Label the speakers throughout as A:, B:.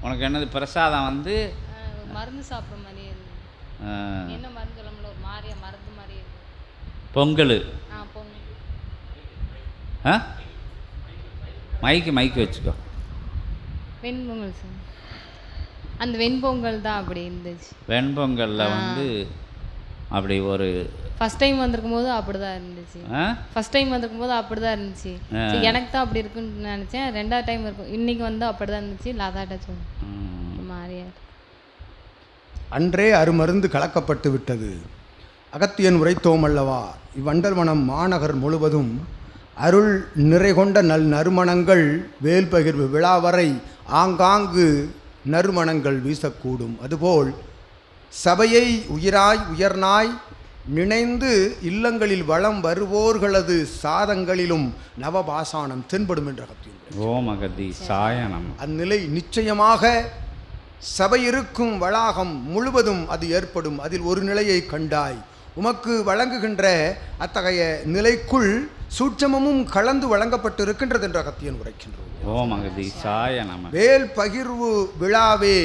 A: உனக்கு என்னது பிரசாதம் வந்து?
B: மருந்து சாப்பிட்ற
A: ஆ,
B: என்ன மருந்து சொல்ல முடியல ஒரு மாதிரியா மருந்து இருக்கு.
A: பொங்கல்.
B: ஆ பொங்கல்.
A: ஆ? மைக்கு மைக்கு வச்சுக்கோ.
B: வெண்பொங்கல் சார். அந்த வெண்பொங்கல் தான் அப்படி இருந்துச்சு.
A: வெண்பொங்கலில் வந்து அப்படி ஒரு
B: ஃபர்ஸ்ட் டைம் வந்திருக்கும் போது அப்படி தான் இருந்துச்சு ஃபர்ஸ்ட் டைம் வந்திருக்கும் போது அப்படி தான் இருந்துச்சு எனக்கு தான் அப்படி இருக்குன்னு நினச்சேன். ரெண்டாவது டைம் இருக்கும். இன்னைக்கு வந்து அப்படி தான் இருந்துச்சு லதாட்ட சொன்னேன்.
A: ம்.
B: ஒரு மாதிரியா இருக்கு.
C: அன்றே அருமருந்து கலக்கப்பட்டு விட்டது. அகத்தியன் உரைத்தோம் அல்லவா? இவ்வண்டர்வனம் மாநகர் முழுவதும் அருள் நிறை கொண்ட நல் நறுமணங்கள் வேல் பகிர்வு விழா வரை ஆங்காங்கு நறுமணங்கள் வீசக்கூடும். அதுபோல் சபையை உயிராய் உயர்நாய் நினைந்து இல்லங்களில் வளம் வருவோர்களது சாதங்களிலும் நவபாசானம் தென்படும் என்ற அகத்தியன்
A: ஓம் அகதி சாயனம்
C: அந்நிலை நிச்சயமாக சபை இருக்கும் வளாகம் முழுவதும் அது ஏற்படும். அதில் ஒரு நிலையை கண்டாய். உமக்கு வழங்குகின்ற அத்தகைய நிலைக்குள் சூட்சமமும் கலந்து வழங்கப்பட்டு இருக்கின்றது என்ற அகத்தியன் உரைக்கின்றோம்
A: ஓம் அகதி சாயனம
C: வேல் பகிர்வு விழாவே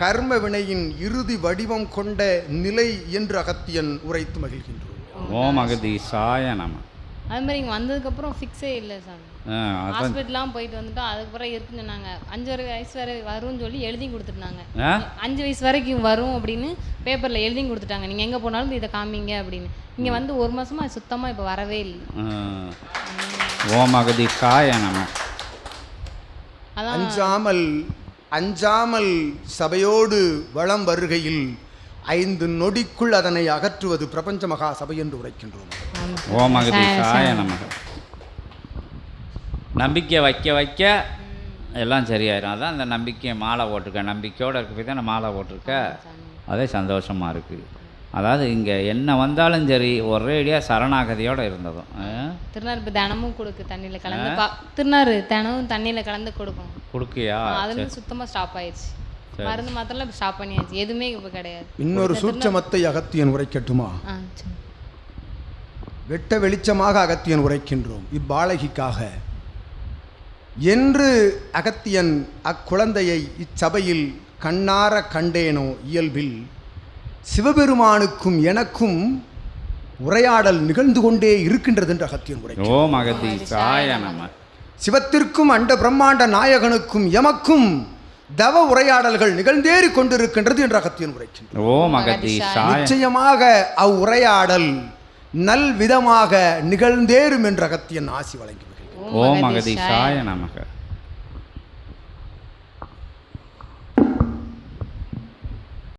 C: கர்ம வினையின் இறுதி வடிவம் கொண்ட நிலை என்று அகத்தியன் உரைத்து மகிழ்கின்றோம்.
A: ஓம் அகதி சாயனம
B: அது மாதிரி இங்கே வந்ததுக்கப்புறம் ஃபிக்ஸே இல்லை சார் ஹாஸ்பிட்டலாம் போயிட்டு வந்துட்டோம் அதுக்கப்புறம் இருக்குன்னு சொன்னாங்க. அஞ்சு வரை வயசு வரை வரும்னு சொல்லி எழுதி கொடுத்துட்டாங்க. அஞ்சு வயசு வரைக்கும் வரும் அப்படின்னு பேப்பரில் எழுதி கொடுத்துட்டாங்க. நீங்கள் எங்கே போனாலும் இதை காமிங்க அப்படின்னு. இங்கே வந்து ஒரு மாசமா சுத்தமாக இப்போ வரவே இல்லை.
A: ஓம் அகதி சாயனம
B: அதான்.
C: அஞ்சாமல் அஞ்சாமல் சபையோடு வளம் வருகையில் ஐந்து நொடிக்குள் அதனை அகற்றுவது பிரபஞ்ச மகா சபை என்று உரைக்கின்றோம்.
A: நம்பிக்கை வைக்க வைக்க எல்லாம் சரியாயிரும். அதான் அந்த நம்பிக்கையை மாலை போட்டிருக்கேன் நம்பிக்கையோடு இருக்க போய் தான் மாலை போட்டிருக்க. அதே சந்தோஷமாக இருக்குது அதாவது இங்கே என்ன வந்தாலும் சரி ஒரேடியாக சரணாகதியோடு இருந்ததும்.
B: இப்போ தினமும் கொடுக்கு தண்ணியில் கலந்து பா திருநாறு தினமும் தண்ணியில் கலந்து கொடுக்கும்
A: கொடுக்கியா
B: அது வந்து சுத்தமாக ஸ்டாப் ஆயிடுச்சு. மருந்து மாத்திரம் இப்போ ஸ்டாப் பண்ணியாச்சு. எதுவுமே இப்போ கிடையாது.
C: இன்னொரு சூட்சமத்தை அகத்தியன் உரைக்கட்டுமா? வெட்ட வெளிச்சமாக அகத்தியன் உரைக்கின்றோம். இப்பாலகிக்காக. என்று அகத்தியன் அக்குழந்தையை இச்சபையில் கண்ணார கண்டேனோ இயல்பில் சிவபெருமானுக்கும் எனக்கும் உரையாடல் நிகழ்ந்து கொண்டே இருக்கின்றது என்று அகத்தியன் உரை
A: ஓம் அகதி சாய நம.
C: சிவத்திற்கும் அண்ட பிரம்மாண்ட நாயகனுக்கும் எமக்கும் தவ உரையாடல்கள் நிகழ்ந்தேறி கொண்டிருக்கின்றது என்று அகத்தியன் உரைக்கின்றார்
A: ஓம் அகதி சாய.
C: நிச்சயமாக அவ்வுரையாடல் நல் விதமாக நிகழ்ந்தேறும் என்ற அகத்தியன் ஆசி வழங்கி
A: ஓம் அகதி சாய நமக.